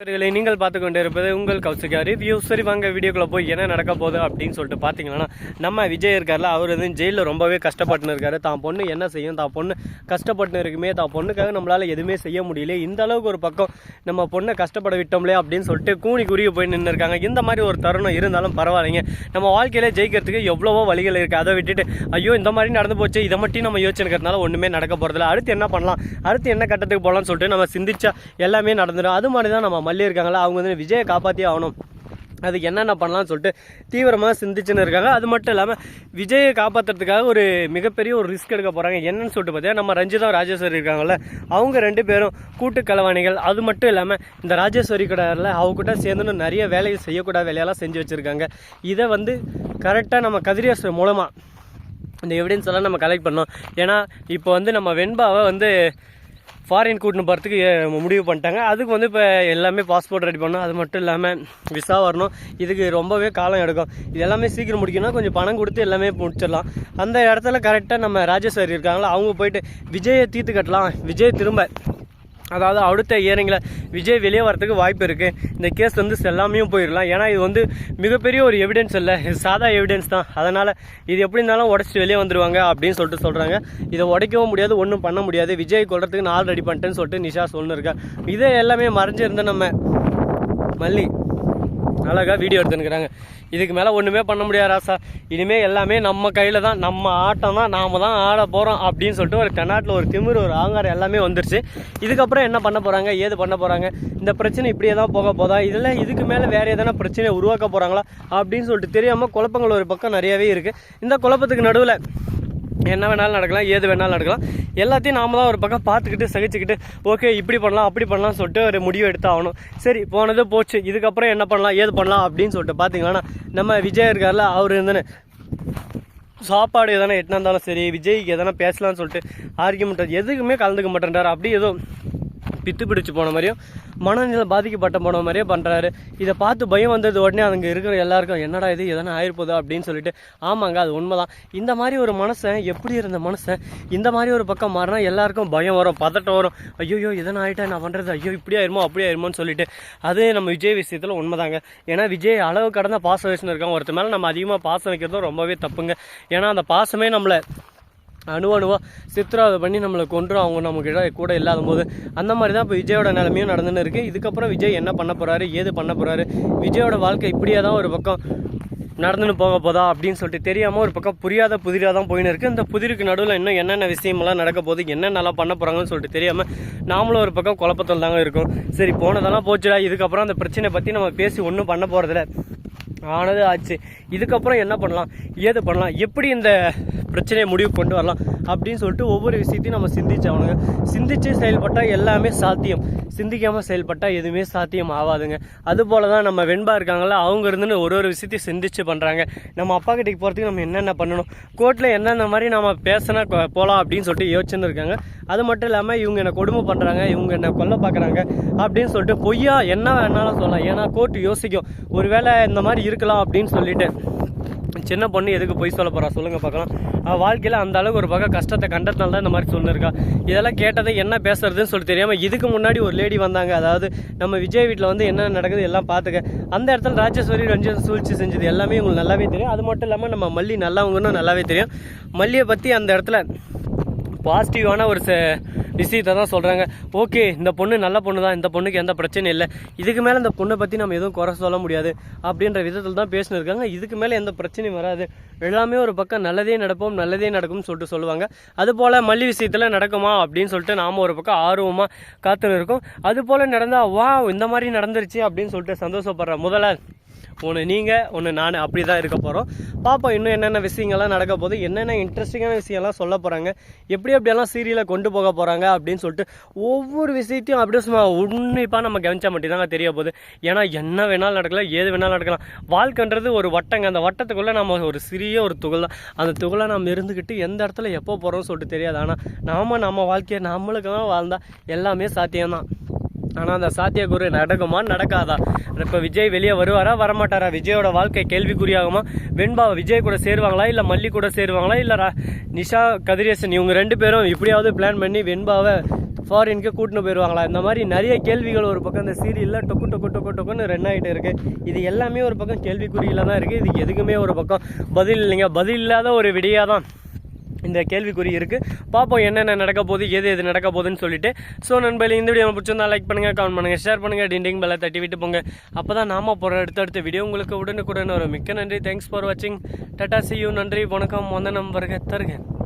நண்பர்களை நீங்கள் பார்த்து கொண்டு இருப்பது உங்கள் கௌசிகா. ரிவ்யூ சரி வாங்க வீடியோக்குள்ளே போய் என்ன நடக்க போகுது அப்படின்னு சொல்லிட்டு பார்த்தீங்கன்னா நம்ம விஜய் இருக்கார்ல அவர் வந்து ஜெயிலில் ரொம்பவே கஷ்டப்பட்டுன்னு இருக்காரு. தான் பொண்ணு என்ன செய்யும்? தான் பொண்ணு கஷ்டப்பட்டு இருக்குமே தான் பொண்ணுக்காக நம்மளால் எதுவுமே செய்ய முடியல இந்த அளவுக்கு ஒரு பக்கம் நம்ம பொண்ணை கஷ்டப்பட விட்டோம்லே அப்படின்னு சொல்லிட்டு கூணி குறுகி போய் நின்று இருக்காங்க. இந்த மாதிரி ஒரு தருணம் இருந்தாலும் பரவாயில்லைங்க. நம்ம வாழ்க்கையில ஜெயிக்கிறதுக்கு எவ்வளவோ வழிகள் இருக்குது அதை விட்டுட்டு ஐயோ இந்த மாதிரி நடந்து போச்சு. இதை மட்டும் நம்ம யோசிச்சுக்கிறதுனால ஒன்றுமே நடக்க போகிறதில்ல அடுத்து என்ன பண்ணலாம்? அடுத்து என்ன கட்டத்துக்கு போகலாம்னு சொல்லிட்டு நம்ம சிந்திச்சா எல்லாமே நடந்துடும். அது மாதிரி தான் நம்ம மல்லி இருக்காங்களா அவங்க வந்து விஜயை காப்பாற்றியே ஆகணும். அதுக்கு என்னென்ன பண்ணலாம்னு சொல்லிட்டு தீவிரமாக சிந்திச்சுன்னு இருக்காங்க. அது மட்டும் இல்லாமல் விஜயை காப்பாற்றுறதுக்காக ஒரு மிகப்பெரிய ஒரு ரிஸ்க் எடுக்க போகிறாங்க என்னன்னு சொல்லிட்டு பார்த்தீங்கன்னா நம்ம ரஞ்சிதா ராஜேஸ்வரி இருக்காங்கல்ல அவங்க ரெண்டு பேரும் கூட்டு கலவாணிகள். அது மட்டும் இல்லாமல் இந்த ராஜேஸ்வரி கூடல அவகிட்ட சேர்ந்துன்னு நிறைய வேலைகள் செய்யக்கூடாத வேலையெல்லாம் செஞ்சு வச்சுருக்காங்க. இதை வந்து கரெக்டாக நம்ம கதிரியரசர் மூலமாக இந்த எவிடன்ஸ் எல்லாம் நம்ம கலெக்ட் பண்ணோம். ஏன்னா இப்போ வந்து நம்ம வெண்பாவை வந்து ஃபாரின் கூட்டின்னு போகிறதுக்கு முடிவு பண்ணிட்டாங்க. அதுக்கு வந்து இப்போ எல்லாமே பாஸ்போர்ட் ரெடி பண்ணணும். அது மட்டும் இல்லாமல் விசா வரணும். இதுக்கு ரொம்பவே காலம் எடுக்கும். இது எல்லாமே சீக்கிரம் முடிக்கணும்னா கொஞ்சம் பணம் கொடுத்து எல்லாமே முடிச்சிடலாம். அந்த இடத்துல கரெக்டாக நம்ம ராஜேஸ்வரி இருக்காங்களா அவங்க போயிட்டு விஜயை தீர்த்து கட்டலாம். விஜய் திரும்ப அதாவது அடுத்த இயரிங்கில் விஜய் வெளியே வரத்துக்கு வாய்ப்பு இருக்குது இந்த கேஸ் வந்து செல்லாமையும் போயிடலாம் ஏன்னா இது வந்து மிகப்பெரிய ஒரு எவிடன்ஸ் இல்லை. இது சாதா எவிடன்ஸ் தான். அதனால் இது எப்படி இருந்தாலும் உடச்சிட்டு வெளியே வந்துடுவாங்க அப்படின்னு சொல்லிட்டு சொல்கிறாங்க இதை உடைக்கவும் முடியாது ஒன்றும் பண்ண முடியாது. விஜய் கொள்றதுக்கு நான் ரெடி பண்ணிட்டேன்னு சொல்லிட்டு நிஷா சொல்லிருக்கேன் இதை எல்லாமே மறைஞ்சிருந்த நம்ம மல்லி அழகாக வீடியோ எடுத்துனுக்குறாங்க இதுக்கு மேலே ஒன்றுமே பண்ண முடியாது ராசா. இனிமேல் எல்லாமே நம்ம கையில் தான் நம்ம ஆட்டம் தான் நாம் தான் ஆட போகிறோம் அப்படின்னு சொல்லிட்டு ஒரு தென்னாட்டில் ஒரு திமிர் ஒரு ஆங்காரம் எல்லாமே வந்துருச்சு. இதுக்கப்புறம் என்ன பண்ண போகிறாங்க ஏது பண்ண போகிறாங்க இந்த பிரச்சனை இப்படியே தான் போக போதா? இதில் இதுக்கு மேலே வேறு எதனா பிரச்சனையை உருவாக்க போகிறாங்களா அப்படின்னு சொல்லிட்டு தெரியாமல் குழப்பங்கள் ஒரு பக்கம் நிறையவே இருக்குது இந்த குழப்பத்துக்கு நடுவில் என்ன வேணாலும் நடக்கலாம் ஏது வேணாலும் நடக்கலாம். எல்லாத்தையும் நாம தான் ஒரு பக்கம் பார்த்துக்கிட்டு சகிச்சுக்கிட்டு ஓகே இப்படி பண்ணலாம் அப்படி பண்ணலாம் சொல்லிட்டு ஒரு முடிவு எடுத்து ஆகணும் சரி போனது போச்சு இதுக்கப்புறம் என்ன பண்ணலாம் ஏது பண்ணலாம் அப்படின்னு சொல்லிட்டு பார்த்தீங்கன்னா நம்ம விஜய் இருக்கார்ல அவர் இருந்தேன்னு. சாப்பாடு எதனா எட்டினா இருந்தாலும் சரி விஜய்க்கு எதனா பேசலாம்னு சொல்லிட்டு ஆர்கியூமெண்ட் எதுக்குமே கலந்துக்க மாட்டேன்றார். அப்படி ஏதோ பித்து பிடிச்சு போன மாதிரியும் மனநிலை பாதிக்கப்பட்ட போன மாதிரியே பண்ணுறாரு இதை பார்த்து பயம் வந்தது உடனே அங்கே இருக்கிற எல்லாருக்கும் என்னடா இது? எதனா ஆயிருப்போதா? அப்படின்னு சொல்லிட்டு ஆமாங்க அது உண்மைதான். இந்த மாதிரி ஒரு மனசன் எப்படி இருந்த மனசன் இந்த மாதிரி ஒரு பக்கம் மாறினா எல்லாருக்கும் பயம் வரும் பதட்டம் வரும். ஐயோ எதனா ஆகிட்டா நான் பண்ணுறது ஐயோ இப்படி ஆயிருமோ? அப்படி ஆயிருமோன்னு சொல்லிட்டு. அது நம்ம விஜய் விஷயத்தில் உண்மைதாங்க. ஏன்னா விஜய் அளவு கடந்த பாசம் வச்சுன்னு இருக்கான் ஒருத்தர் மேலே நம்ம அதிகமாக பாசம் வைக்கிறதும் ரொம்பவே தப்புங்க. ஏன்னா அந்த பாசமே நம்மளை அணு அணுவா சித்திராவை பண்ணி நம்மளை கொன்று அவங்க நம்ம கூட இல்லாத போது அந்த மாதிரி தான் இப்போ விஜயோட நிலமையும் நடந்துன்னு இருக்குது இதுக்கப்புறம் விஜய் என்ன பண்ண போகிறாரு ஏது பண்ண போகிறாரு விஜயோட வாழ்க்கை இப்படியே தான் ஒரு பக்கம் நடந்துன்னு போக போதா அப்படின்னு சொல்லிட்டு தெரியாமல் ஒரு பக்கம் புரியாத புதிராக தான் போயின்னு இருக்குது இந்த புதிருக்கு நடுவில் இன்னும் என்னென்ன விஷயமெல்லாம் நடக்க போகுது என்னென்னலாம் பண்ண போகிறாங்கன்னு சொல்லிட்டு தெரியாமல் நாமளும் ஒரு பக்கம் குழப்பத்தில் தாங்க இருக்கும். சரி போனதெல்லாம் போச்சுடா. இதுக்கப்புறம் அந்த பிரச்சனை பற்றி நம்ம பேசி ஒன்றும் பண்ண போகிறதில்ல ஆனது ஆச்சு. இதுக்கப்புறம் என்ன பண்ணலாம்? ஏது பண்ணலாம்? எப்படி இந்த பிரச்சனையை முடிவு கொண்டு வரலாம்? அப்படின்னு சொல்லிட்டு ஒவ்வொரு விஷயத்தையும் நம்ம சிந்திச்சவனுங்க சிந்திச்சு செயல்பட்டால் எல்லாமே சாத்தியம். சிந்திக்காமல் செயல்பட்டால் எதுவுமே சாத்தியம் ஆகாதுங்க. அதுபோல தான் நம்ம வெண்பா இருக்காங்களா அவங்க இருந்துன்னு ஒரு ஒரு விஷயத்தையும் சிந்திச்சு பண்ணுறாங்க நம்ம அப்பா கிட்டக்கு போகிறதுக்கு நம்ம என்னென்ன பண்ணணும்? கோர்ட்டில் என்னென்ன மாதிரி நம்ம பேசினா போகலாம் அப்படின்னு சொல்லிட்டு யோசிச்சுருக்காங்க. அது மட்டும் இல்லாமல் இவங்க என்ன கொடுமை பண்ணுறாங்க இவங்க என்ன கொல்ல பார்க்குறாங்க அப்படின்னு சொல்லிட்டு பொய்யா என்ன வேணாலும் சொல்லலாம். ஏன்னா கோர்ட்டு யோசிக்கும். ஒருவேளை இந்த மாதிரி இருக்கலாம் அப்படின்னு சொல்லிட்டேன் சின்ன பொண்ணு எதுக்கு போய் சொல்ல போகிறா சொல்லுங்கள் பார்க்கலாம். வாழ்க்கையில் அந்த அளவுக்கு ஒரு பக்கம் கஷ்டத்தை கண்டதுனால தான் இந்த மாதிரி சொல்லியிருக்கா இதெல்லாம் கேட்டதை என்ன பேசுறதுன்னு சொல்லி தெரியாமல் இதுக்கு முன்னாடி ஒரு லேடி வந்தாங்க. அதாவது நம்ம விஜய் வீட்டில் வந்து என்ன நடக்குது எல்லாம் பார்த்துக்க. அந்த இடத்துல ராஜேஸ்வரி ரஞ்சன் சூழ்ச்சி செஞ்சது எல்லாமே உங்களுக்கு நல்லாவே தெரியும். அது மட்டும் இல்லாமல் நம்ம மல்லி நல்லவங்கன்னு நல்லாவே தெரியும். மல்லியை பற்றி அந்த இடத்துல பாசிட்டிவான ஒரு ச விஷயத்தை தான் சொல்கிறாங்க ஓகே இந்த பொண்ணு நல்ல பொண்ணு தான் இந்த பொண்ணுக்கு எந்த பிரச்சனையும் இல்லை. இதுக்கு மேலே இந்த பொண்ணை பற்றி நம்ம எதுவும் குறை சொல்ல முடியாது அப்படின்ற விதத்தில் தான் பேசினு இருக்காங்க. இதுக்கு மேலே எந்த பிரச்சனையும் வராது. எல்லாமே ஒரு பக்கம் நல்லதே நடப்போம் நல்லதே நடக்கும்னு சொல்லிட்டு சொல்லுவாங்க. அதுபோல் மல்லி விஷயத்தில் நடக்குமா அப்படின்னு சொல்லிட்டு நாம் ஒரு பக்கம் ஆர்வமாக காத்துன்னு இருக்கோம். அதுபோல் நடந்தால் வா இந்த மாதிரி நடந்துருச்சு அப்படின்னு சொல்லிட்டு சந்தோஷப்படுற முதல்ல ஒன்று நீங்கள் ஒன்று நான் அப்படி தான் இருக்க போகிறோம் பார்ப்போம் இன்னும் என்னென்ன விஷயங்கள்லாம் நடக்க போகுது என்னென்ன இன்ட்ரெஸ்டிங்கான விஷயம்லாம் சொல்ல போகிறாங்க எப்படி எப்படியெல்லாம் சீரியலை கொண்டு போக போகிறாங்க அப்படின்னு சொல்லிட்டு ஒவ்வொரு விஷயத்தையும் அப்படியே சும்மா உன்னிப்பாக நம்ம கவனிச்சா மட்டும்தாங்க தெரிய போகுது. ஏன்னா என்ன வேணாலும் நடக்கலாம் ஏது வேணாலும் நடக்கலாம். வாழ்க்கைன்றது ஒரு வட்டங்க. அந்த வட்டத்துக்குள்ளே நம்ம ஒரு சிறிய ஒரு துகள் தான். அந்த துகளை நம்ம இருந்துக்கிட்டு எந்த இடத்துல எப்போ போகிறோம்னு சொல்லிட்டு தெரியாது. ஆனால் நாம் நம்ம வாழ்க்கையை நம்மளுக்கு தான் வாழ்ந்தால் எல்லாமே சாத்தியம்தான். ஆனால் அந்த சாத்தியக்கூறு நடக்குமா? நடக்காதா? இப்போ விஜய் வெளியே வருவாரா? வரமாட்டாரா? விஜயோட வாழ்க்கை கேள்விக்குறியாகுமா? வெண்பா விஜய் கூட சேருவாங்களா? இல்லை மல்லி கூட சேருவாங்களா? இல்லை நிஷா கதிரேசன் இவங்க ரெண்டு பேரும் இப்படியாவது பிளான் பண்ணி வெண்பாவை ஃபாரினுக்கு கூட்டின்னு போயிடுவாங்களா இந்த மாதிரி நிறைய கேள்விகள் ஒரு பக்கம் இந்த சீரியலில் டொக்கு டொக்கு டொக்கு டொக்குன்னு ரன் ஆகிட்டு இது எல்லாமே ஒரு பக்கம் கேள்விக்குறியில் தான் இருக்குது இதுக்கு எதுக்குமே ஒரு பக்கம் பதில் இல்லைங்க. பதில் இல்லாத ஒரு விடியாக தான் இந்த கேள்விக்குறி இருக்குது பார்ப்போம் என்னென்ன நடக்க போகுது எது எது நடக்க போகுதுன்னு சொல்லிட்டு. ஸோ நண்பர்களே இந்த வீடியோ பிடிச்சிருந்தா லைக் பண்ணுங்கள் கமெண்ட் பண்ணுங்கள் ஷேர் பண்ணுங்கள் டிண்டிங் பெல்லை தட்டி விட்டு போங்க. அப்போ தான் நாம போகிற அடுத்தடுத்த வீடியோ உங்களுக்கு உடனுக்குடன் வரும். மிக்க நன்றி. தேங்க்ஸ் ஃபார் வாட்சிங் டட்டா சி யூ நன்றி. வணக்கம். வந்தனம். வருக தருக.